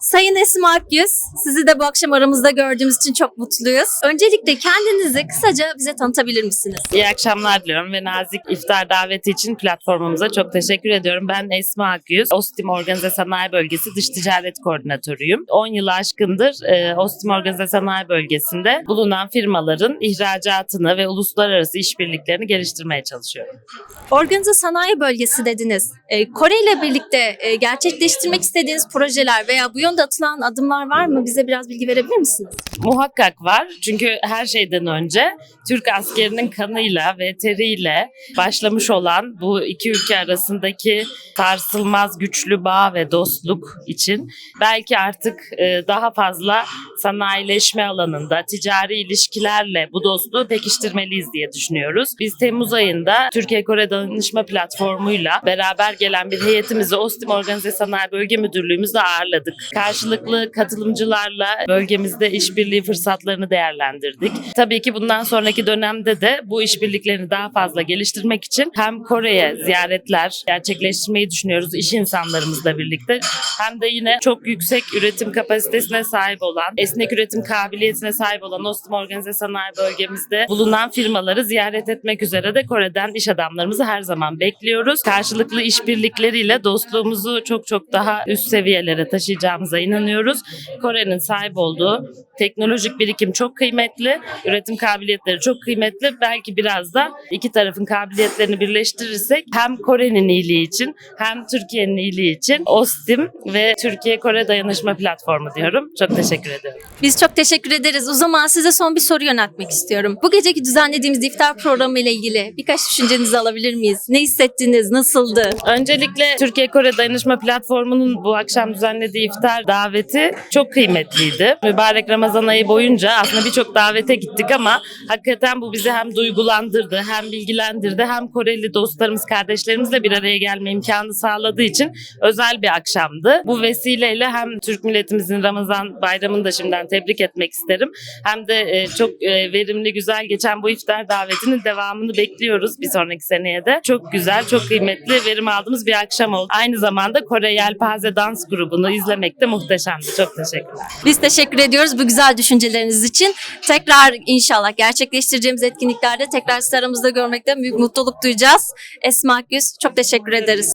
Sayın Esma Akgüz, sizi de bu akşam aramızda gördüğümüz için çok mutluyuz. Öncelikle kendinizi kısaca bize tanıtabilir misiniz? İyi akşamlar diliyorum ve nazik iftar daveti için platformumuza çok teşekkür ediyorum. Ben Esma Akyüz, Ostim Organize Sanayi Bölgesi Dış Ticaret Koordinatörüyüm. 10 yılı aşkındır e, Ostim Organize Sanayi Bölgesi'nde bulunan firmaların ihracatını ve uluslararası işbirliklerini geliştirmeye çalışıyorum. Organize sanayi bölgesi dediniz. Ee, Kore ile birlikte e, gerçekleştirmek istediğiniz projeler veya bu yönde atılan adımlar var mı? Bize biraz bilgi verebilir misiniz? Muhakkak var. Çünkü her şeyden önce Türk askerinin kanıyla ve teriyle başlamış olan bu iki ülke arasındaki sarsılmaz güçlü bağ ve dostluk için belki artık e, daha fazla sanayileşme alanında ticari ilişkilerle bu dostluğu pekiştirmeliyiz diye düşünüyoruz. Biz Temmuz ayında Türkiye-Kore Danışma Platformu'yla beraber gelen bir heyetimizi Ostim Organize Sanayi Bölge Müdürlüğümüzde ağırladık. Karşılıklı katılımcılarla bölgemizde işbirliği fırsatlarını değerlendirdik. Tabii ki bundan sonraki dönemde de bu işbirliklerini daha fazla geliştirmek için hem Kore'ye ziyaretler gerçekleştirmeyi düşünüyoruz iş insanlarımızla birlikte hem de yine çok yüksek üretim kapasitesine sahip olan, esnek üretim kabiliyetine sahip olan Ostim Organize Sanayi Bölgemizde bulunan firmaları ziyaret etmek üzere de Kore'den iş adamlarımızı her zaman bekliyoruz. Karşılıklı işbirlikleriyle dostluğumuzu çok çok daha üst seviyelere taşıyacağımıza inanıyoruz. Kore'nin sahip olduğu teknolojik birikim çok kıymetli, üretim kabiliyetleri çok kıymetli. Belki biraz da iki tarafın kabiliyetlerini birleştirirsek hem Kore'nin iyiliği için hem Türkiye'nin iyiliği için OSTİM ve Türkiye-Kore Dayanışma Platformu diyorum. Çok teşekkür ederim. Biz çok teşekkür ederiz. O zaman size son bir soru yöneltmek istiyorum. Bu geceki düzenlediğimiz iftar programı ile ilgili birkaç düşüncenizi alabilir miyiz? Ne hissettiniz? Nasıldı? Öncelikle Türkiye-Kore Dayanışma Platformu'nun bu akşam düzenlediği iftar daveti çok kıymetliydi. Mübarek Ramazan ayı boyunca aslında birçok davete gittik ama hakikaten bu bizi hem duygulandırdı, hem bilgilendirdi, hem Koreli dostlarımız, kardeşlerimizle bir araya gelme imkanı sağladığı için özel bir akşamdı. Bu vesileyle hem Türk milletimizin Ramazan bayramını da şimdiden tebrik etmek isterim. Hem de e, çok e, verimli, güzel geçen bu iftar davetinin devamını bekliyoruz bir sonraki seneye de. Çok güzel, çok kıymetli, verim aldığımız bir akşam oldu. Aynı zamanda Kore Yelpaze Dans grubunu izlemek de muhteşemdi. Çok teşekkürler. Biz teşekkür ediyoruz bu güzel düşünceleriniz için. Tekrar inşallah gerçekleştireceğimiz etkinliklerde tekrar sizi aramızda görmekten büyük mutluluk duyacağız. Esma Akgüz çok teşekkür ederiz.